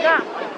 야!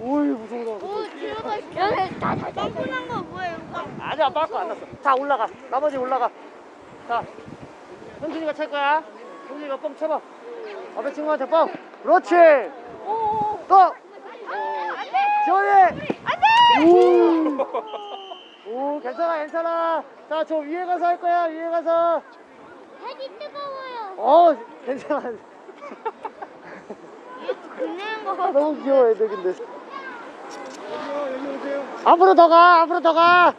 오이, 무서워. 오. 여기 다 빵꾸 난 거 뭐예요? 아니야, 빠꾸 안 났어. 자, 올라가. 나머지 올라가. 자, 현준이가 찰 거야. 현준이가 뻥 쳐봐. 앞에 친구한테 뻥. 그렇지. 오, 또. 안 돼! 지원이. 안 돼! 오. 오, 괜찮아, 괜찮아. 자, 저 위에 가서 할 거야, 위에 가서. 팔이 뜨거워요. 어, 괜찮아. 긁는 거 아, 같아. 너무 귀여워, 애들 근데. 앞으로 더 가, 앞으로 더 가.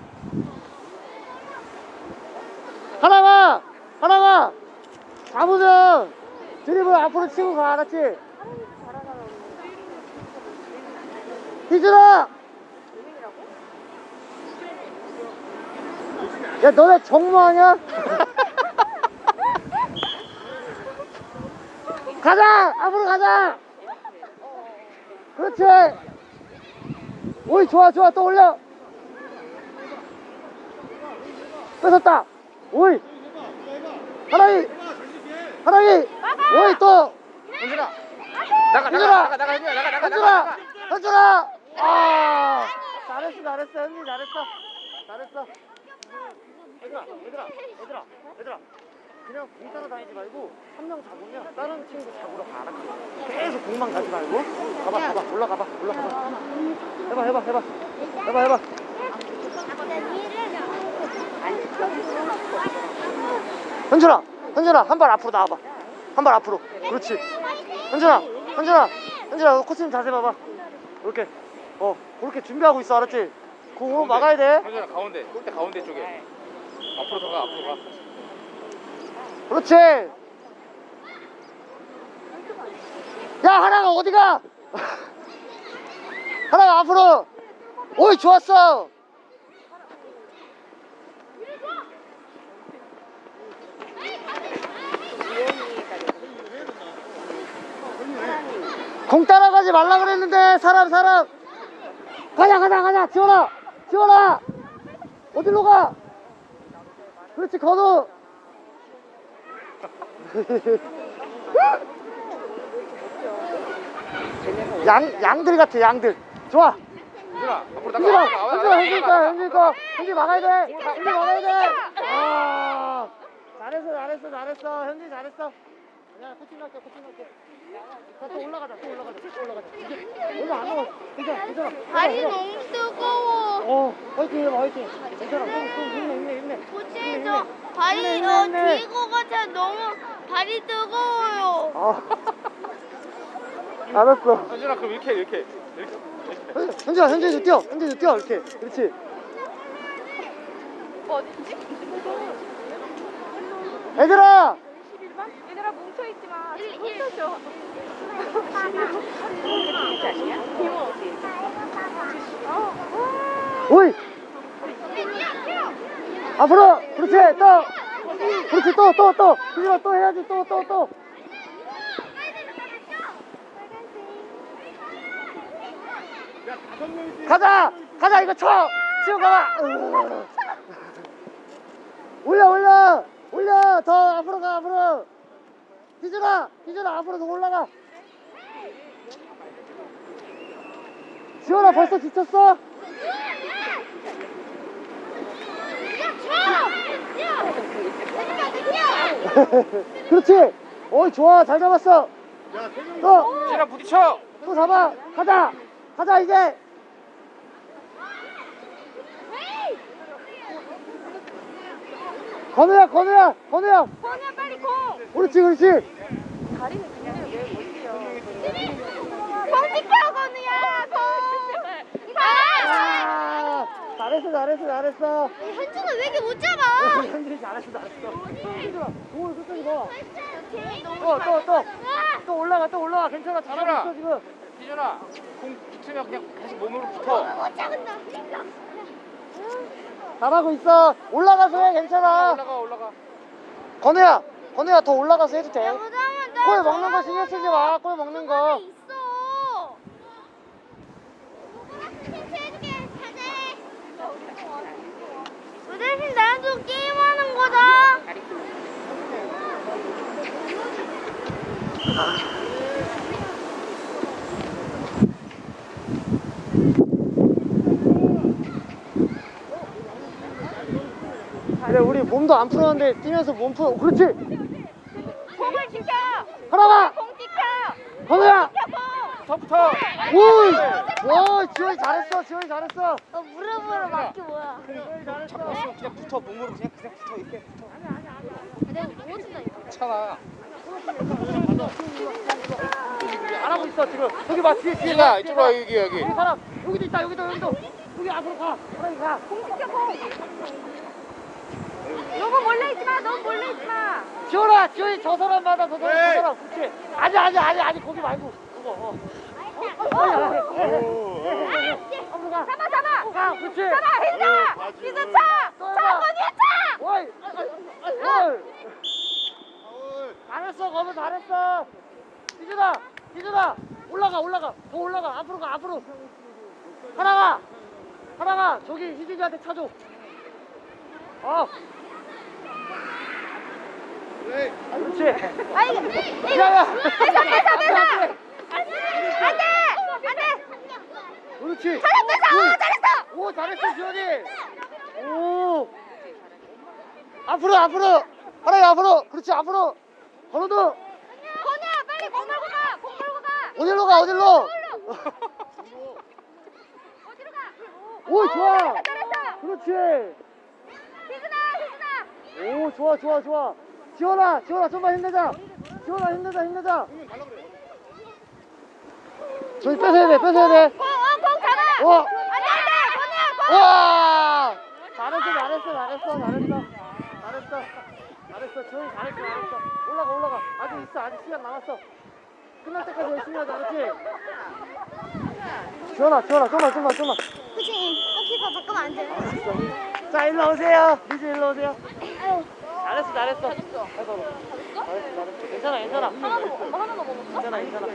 하나만, 하나만. 잡으면 드리블 앞으로 치고 가, 알았지? 희준아! 야, 너네 정모하냐? 가자! 앞으로 가자! 그렇지! 오이, 좋아, 좋아, 또 올려! 뺏었다! 오이! 하나이! 하나이! 오이, 또! 현준아, 나가, 나가! 나가, 나가, 현준아, 나가, 나가, 현준아! 아! 잘했어, 잘했어, 현준이 잘했어. 잘했어. 얘들아, 얘들아, 얘들아, 얘들아. 그냥 공 따라 다니지 말고 한 명 잡으면 다른 친구 잡으러 가. 알았지? 계속 공만 가지 말고. 가봐, 가봐, 올라가봐, 올라가봐. 해봐, 해봐, 해봐. 해봐, 해봐. 현준아, 현준아, 한 발 앞으로 나와봐. 한 발 앞으로. 그렇지. 현준아, 현준아, 현준아, 코치님 자세 봐봐. 이렇게, 어, 그렇게 준비하고 있어, 알았지? 공으로 막아야 돼. 현준아, 가운데, 골대 가운데 쪽에. 앞으로 더 가, 앞으로 가. 그렇지. 야, 하나가 어디가? 하나가 앞으로. 오이, 좋았어. 공 따라가지 말라 그랬는데 사람 사람 가자 가자 가자 지원아 지원아 어디로 가 그렇지 건우 양 양들 같아 양들. 좋아. 현준아, 앞으로 나가. 나가, 현준아 나가, 현준이 나가, 거 나가. 현준이 거. 현준이 막아야 돼. 막아야 돼 아. 잘했어 잘했어 잘했어. 현준이 잘했어 야 코칭 갈게 코칭 자또 올라가자 또 올라가자 또 올라가자 이제 얼마 안 남았어 괜찮아 괜찮아 발이. 너무 뜨거워. 어 화이팅 해봐 화이팅 괜찮아 좀, 좀 힘내 힘내 힘내 코치 저 발이 힘내. 뒤것 같아 너무 발이 뜨거워요. 아 알았어 현준아, 그럼 이렇게, 이렇게. 이렇게. 현- 현준아 현준이도 뛰어 현준이도 뛰어 이렇게 그렇지 어딨지? 얘들아 얘들아 뭉쳐있지 마. 1, 1. 훔쳐줘. 오이! 앞으로! 그렇지! 또! 그렇지! 또 또 또! 현준아 또 해야지! 또 또 또! 가자! 가자! 이거 쳐! 가봐 으. 올려 올려! 올려! 더! 앞으로 가 앞으로 희준아 희준아 앞으로 더 올라가 지원아 벌써 지쳤어? 그렇지 어이 좋아 잘 잡았어 야, 또! 지현아 부딪혀. 또 잡아! 가자! 가자, 이제! 건우야, 건우야, 건우야! 건우야 빨리 공. 그렇지, 그렇지! 공 지켜 건우야 공. 아! 아, 잘했어, 잘했어, 잘했어. 현준아 왜 이렇게 못 잡아? 현준이 잘했어, 잘했어. 현준아, 공을 끝까지 넣어. 너무 또, 또, 또. 아! 또 올라가, 또 올라가. 괜찮아, 잘하고 있어, 지금. 지현아 공 붙으면 그냥 다시 몸으로 붙어. 못 잡는다. 잘하고 있어. 올라가서 해, 괜찮아. 올라가 올라가. 건우야, 건우야, 더 올라가서 해도 돼. 골 먹는 거 신경 쓰지 마. 골 먹는 거. 있어. 그 대신 나도 게임하는 거다. 우리 몸도 안 풀었는데 뛰면서 몸 풀어. 그렇지. 공을 지켜. 하나가. 공 지켜. 붙어 붙어. 오, 오, 지원이 잘했어. 지원이 잘했어. 어 무릎으로 맞기 뭐야? 잡고 있으면 그냥 붙어 몸으로 그냥 그냥 붙어 이렇게 붙어. 내가 못 준다 이거. 괜찮아. 안 하고 있어 지금. 여기 봐, 뒤에 뒤에. 봐, 이쪽으로 와 여기 여기. 봐. 여기 사람. 여기도 있다. 여기도 여기도. 여기 앞으로 가. 그래 가. 공 지켜 공. 너무 몰래 있지 마. 너무 몰래 있지 마. 지원아, 지원이 저 사람마다 저 사람, 네. 저 사람. 그렇지. 아니 아니 아니 아니 거기 말고 그거. 어. 잡아 잡아. 어, 가. 그렇지. 잡아. 오, 힘 맞지. 차. 또 차. 건이야 차. 어이. 잘했어, 거기 잘했어. 희준아, 희준아, 올라가, 올라가, 더 올라가, 앞으로 가, 앞으로. 하나가, 하나가, 저기 희준이한테 차줘. 어, 네. 그렇지. 아 이거 뺏어. 안 돼. 안돼 안돼. 그렇지. 잘했어 어, 잘했어. 오, 잘했어, 지원이. 오. 앞으로, 앞으로. 하나야, 앞으로. 그렇지, 앞으로. 걸어도. 건우야 빨리 공 걸고 가. 공 걸고 가. 어디로 가, 어디로? 어디로 가? 오, 좋아. 잘했어 잘했어. 그렇지. 희준아 희준아. 오 좋아 좋아 좋아 지원아 지원아 좀만 힘내자. 지원아 힘내자 힘내자. 저기 뺏어야 돼 뺏어야 돼. 공, 어, 공 잡아. 어. 안돼 안돼 건우야 공. 와. 잘했어 잘했어 잘했어 잘했어. 잘했어 잘했어. 지원이 잘했어 잘했어. 올라가 올라가. 아직 있어 아직 시간 남았어. 끝날 때까지 열심히 하자 그렇지? 지원아 지원아 좀만 좀만 좀만 그치. 키퍼 바꾸면 안 돼. 자 일로 오세요. 리즈 일로 오세요. 아유. 잘했어 잘했어. 잘했어 잘했어? 잘했어. 괜찮아 괜찮아. 하나도 못, 엄마 하나도 못 먹었어? 괜찮아 괜찮아